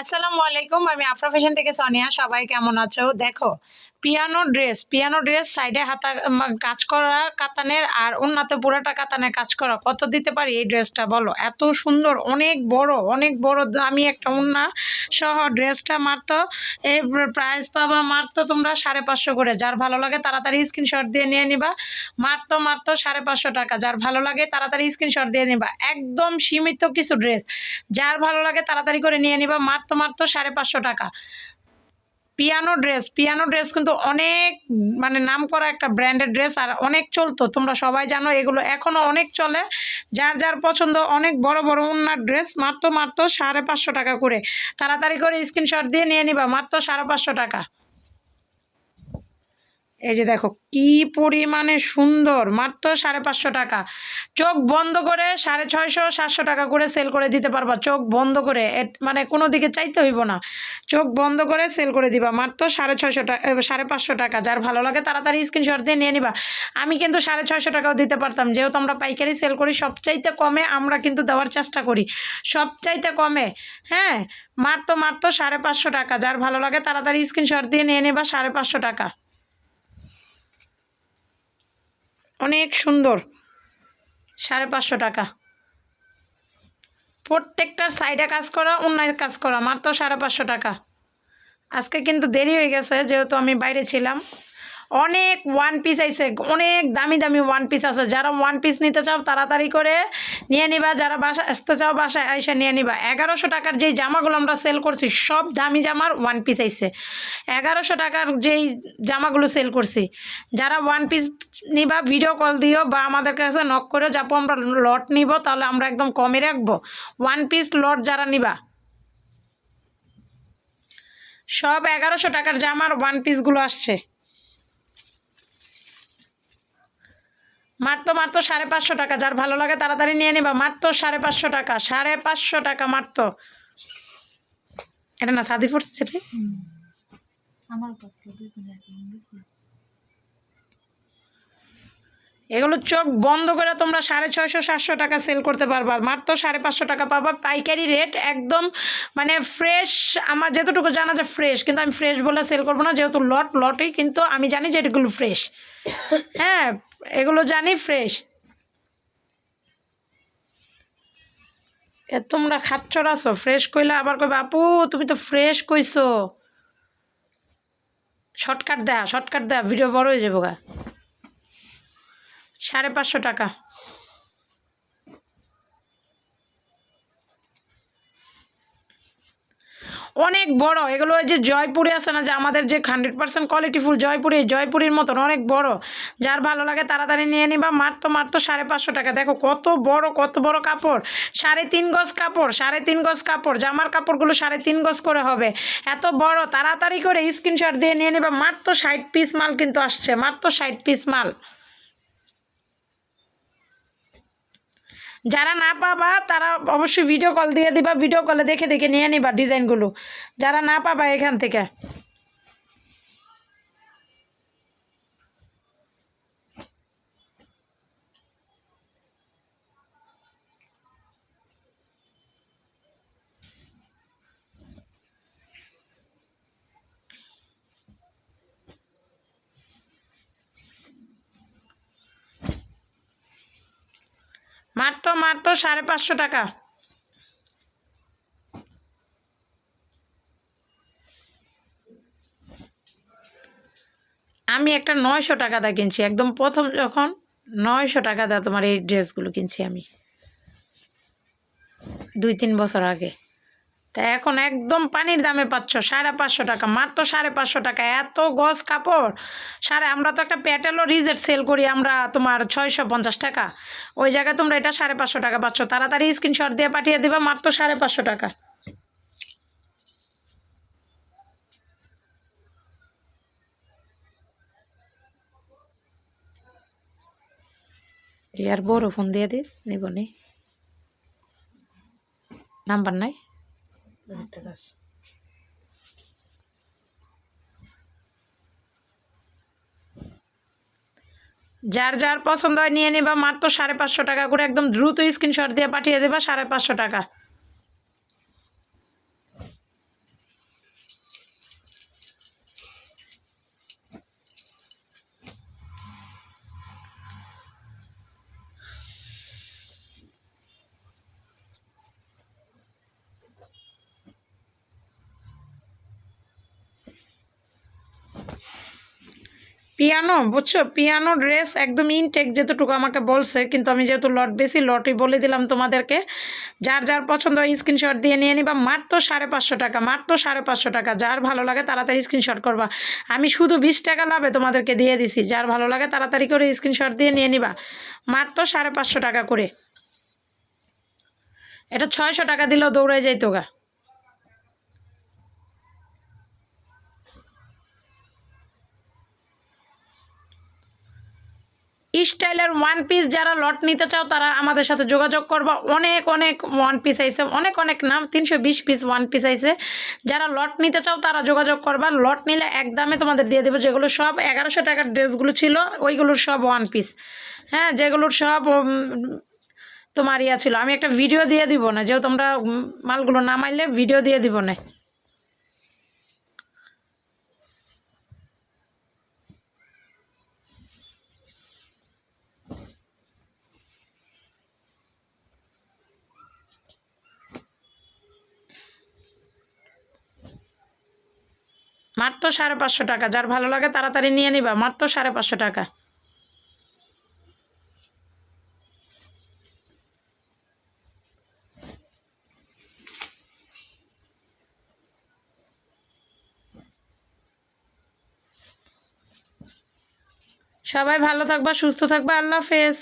আসসালামু আলাইকুম আমি আফরা ফ্যাশন থেকে সোনিয়া। সবাই কেমন আছো? দেখো পিয়ানো ড্রেস পিয়ানো ড্রেস সাইডে হাতা কাজ করা কাতানের আর অন্যতে পুরাটা কাতানের কাজ করা। কত দিতে পারি এই ড্রেসটা বলো? এত সুন্দর, অনেক বড় অনেক বড় দামি একটা উন্না সহ ড্রেসটা মারতো। এই প্রাইস পাবা মারতো তোমরা সাড়ে পাঁচশো করে। যার ভালো লাগে তাড়াতাড়ি স্ক্রিনশট দিয়ে নিয়ে নিবা। মারতো মারতো সাড়ে পাঁচশো টাকা। যার ভালো লাগে তাড়াতাড়ি স্ক্রিনশট দিয়ে নিবা। একদম সীমিত কিছু ড্রেস। যার ভালো লাগে তাড়াতাড়ি করে নিয়ে নিবা। মারতো মারতো সাড়ে পাঁচশো টাকা। পিয়ানো ড্রেস পিয়ানো ড্রেস কিন্তু অনেক মানে নাম করা একটা ব্র্যান্ডের ড্রেস আর অনেক চলতো, তোমরা সবাই জানো এগুলো এখনও অনেক চলে। যার যার পছন্দ অনেক বড় বড় উন্নার ড্রেস মাত্র মাত্র সাড়ে পাঁচশো টাকা করে। তাড়াতাড়ি করে স্ক্রিনশট দিয়ে নিয়ে নিবা, মাত্র সাড়ে পাঁচশো টাকা। এই যে দেখো, কি পরিমাণে সুন্দর। মাত্র সাড়ে পাঁচশো টাকা। চোখ বন্ধ করে সাড়ে ছয়শো, সাতশো টাকা করে সেল করে দিতে পারবা। চোখ বন্ধ করে মানে কোনো দিকে চাইতে হইব না। চোখ বন্ধ করে সেল করে দিবা। মাত্র সাড়ে ছয়শো টাকা সাড়ে পাঁচশো টাকা। যার ভালো লাগে তাড়াতাড়ি স্ক্রিনশট দিয়ে নিয়ে নিবা। আমি কিন্তু সাড়ে ছয়শো টাকাও দিতে পারতাম। যেহেতু আমরা পাইকারি সেল করি, সবচাইতে কমে আমরা কিন্তু দেওয়ার চেষ্টা করি। সবচাইতে কমে হ্যাঁ? মাত্র মাত্র সাড়ে পাঁচশো টাকা। যার ভালো লাগে তাড়াতাড়ি স্ক্রিনশট দিয়ে নিয়ে নেবা সাড়ে পাঁচশো টাকা। অনেক সুন্দর। সাড়ে পাঁচশো টাকা। প্রত্যেকটার সাইডে কাজ করা অন্যায় কাজ করা, মাত্র সাড়ে পাঁচশো টাকা। আজকে কিন্তু দেরি হয়ে গেছে, যেহেতু আমি বাইরে ছিলাম। অনেক ওয়ান পিস আইছে, অনেক দামি দামি ওয়ান পিস আছে। যারা ওয়ান পিস নিতে চাও, তাড়াতাড়ি করে নিয়ে নিবা। যারা বাসা আসতে চাও, বাসায় আইসা নিয়ে নিবা। এগারোশো টাকার যেই জামাগুলো আমরা সেল করছি, সব দামি জামার ওয়ান পিস আইছে। এগারোশো টাকার যেই জামাগুলো সেল করছি, যারা ওয়ান পিস নিবা ভিডিও কল দিও বা আমাদের কাছে নক করে যাব আমরা লট নিব, তাহলে আমরা একদম কমে রাখব। ওয়ান পিস লট যারা নিবা, সব এগারোশো টাকার জামার ওয়ান পিসগুলো আসছে। মাত্র মাত্র সাড়ে পাঁচশো টাকা। যার ভালো লাগে তাড়াতাড়ি নিয়ে নিবা। মাত্র সাড়ে পাঁচশো টাকা, সাড়ে পাঁচশো টাকা মাত্র। এটা না সাদি পড়ছে আমার কাছ থেকে দুই দিন আগে গেছি এগুলো চোখ বন্ধ করে তোমরা সাড়ে ছয়শো, সাতশো টাকা সেল করতে পারবা। মাত্র সাড়ে পাঁচশো টাকা পাবা। পাইকারি রেট একদম মানে ফ্রেশ আমার যেতটুকু জানা যায় ফ্রেশ কিন্তু আমি ফ্রেশ বলে সেল করব না, যেহেতু লট লটই কিন্তু আমি জানি যে এগুলো ফ্রেশ হ্যাঁ এগুলো জানি ফ্রেশ এ তোমরা খাচ্ছরাছো ফ্রেশ কইলে আবার কইবে, আপু, তুমি তো ফ্রেশ কইছো। শর্টকাট দেয়া শর্টকাট দেয়া ভিডিও বড় হয়ে যাব গা। সাড়ে পাঁচশো টাকা। অনেক বড়, এগুলো যে জয়পুরে আছে না, যে আমাদের যে হান্ড্রেড পার্সেন্ট কোয়ালিটিফুল জয়পুরি জয়পুরির মতন অনেক বড়। যার ভালো লাগে তাড়াতাড়ি নিয়ে নিবা, মারতো মারতো সাড়ে পাঁচশো টাকা। দেখো কত বড় কত বড় কাপড়। সাড়ে তিন গজ কাপড়, সাড়ে তিন গজ কাপড়। জামার কাপড়গুলো সাড়ে তিন গজ করে হবে। এত বড়, তাড়াতাড়ি করে স্ক্রিনশট দিয়ে নিয়ে নিবা। মাত্র ষাট পিস মাল কিন্তু আসছে মাত্র ষাট পিস মাল। যারা না পাবা, তারা অবশ্যই ভিডিও কল দিয়ে দিবা ভিডিও কলে দেখে দেখে নিয়ে নিবা ডিজাইনগুলো যারা না পাবা এখান থেকে। মাত্র মাত্র সাড়ে পাঁচশো টাকা। আমি একটা নয়শো টাকা দা কিনছি। একদম প্রথম যখন নয়শো টাকা দা তোমার এই ড্রেসগুলো কিনছি আমি। দুই, তিন বছর আগে। তা এখন একদম পানির দামে পাচ্ছ, সাড়ে পাঁচশো টাকা। মাত্র সাড়ে পাঁচশো টাকা, এত গজ কাপড়। সাড়ে, আমরা তো একটা প্যাটেলও রিজেট সেল করি আমরা তোমার ছয়শো পঞ্চাশ টাকা। ওই জায়গায় তোমরা এটা সাড়ে পাঁচশো টাকা পাচ্ছ। তাড়াতাড়ি স্ক্রিনশট দিয়ে পাঠিয়ে দিবা, মাত্র সাড়ে পাঁচশো টাকা। ইয়ার বড় ফোন দিয়ে দিস, নিব নি। নাম্বার নাই? যার যার পছন্দ হয় নিয়ে নেবা, মাত্র সাড়ে পাঁচশো টাকা করে একদম দ্রুত স্ক্রিনশট দিয়ে পাঠিয়ে দেবা, সাড়ে পাঁচশো টাকা। পিয়ানো, বুঝছ? পিয়ানো ড্রেস একদম ইনটেক যেতটুকু আমাকে বলছে, কিন্তু আমি যেহেতু লট বেশি লটই বলে দিলাম তোমাদেরকে, যার যার পছন্দ স্ক্রিনশট দিয়ে নিয়ে নিবা। মাত্র সাড়ে পাঁচশো টাকা, মাত্র সাড়ে পাঁচশো টাকা। যার ভালো লাগে তাড়াতাড়ি স্ক্রিনশট করবা। আমি শুধু বিশ টাকা লাভে তোমাদেরকে দিয়ে দিছি। যার ভালো লাগে তাড়াতাড়ি করে স্ক্রিনশট দিয়ে নিয়ে নিবা। মাত্র সাড়ে পাঁচশো টাকা করে। এটা ছয়শো টাকা দিলেও দৌড়ে যাইতো গা। স্টাইলের ওয়ান পিস যারা লট নিতে চাও, তারা আমাদের সাথে যোগাযোগ করবা। অনেক অনেক ওয়ান পিস আইসে অনেক অনেক নাম, তিনশো বিশ পিস ওয়ান পিস আইসে যারা লট নিতে চাও, তারা যোগাযোগ করবা। লট নিলে এক দামে তোমাদের দিয়ে দেবো যেগুলো সব এগারোশো টাকার ড্রেসগুলো ছিল, ওইগুলোর সব ওয়ান পিস হ্যাঁ যেগুলোর সব তোমার ইয়া ছিল। আমি একটা ভিডিও দিয়ে দিব না, যেহেতু তোমরা মালগুলো নামাইলে ভিডিও দিয়ে দিব না। মাত্র সাড়ে পাঁচশো টাকা। যার ভালো লাগে তাড়াতাড়ি নিয়ে নিবা, মাত্র সাড়ে পাঁচশো টাকা। সবাই ভালো থাকবা, সুস্থ থাকবা, আল্লাহ হাফেজ।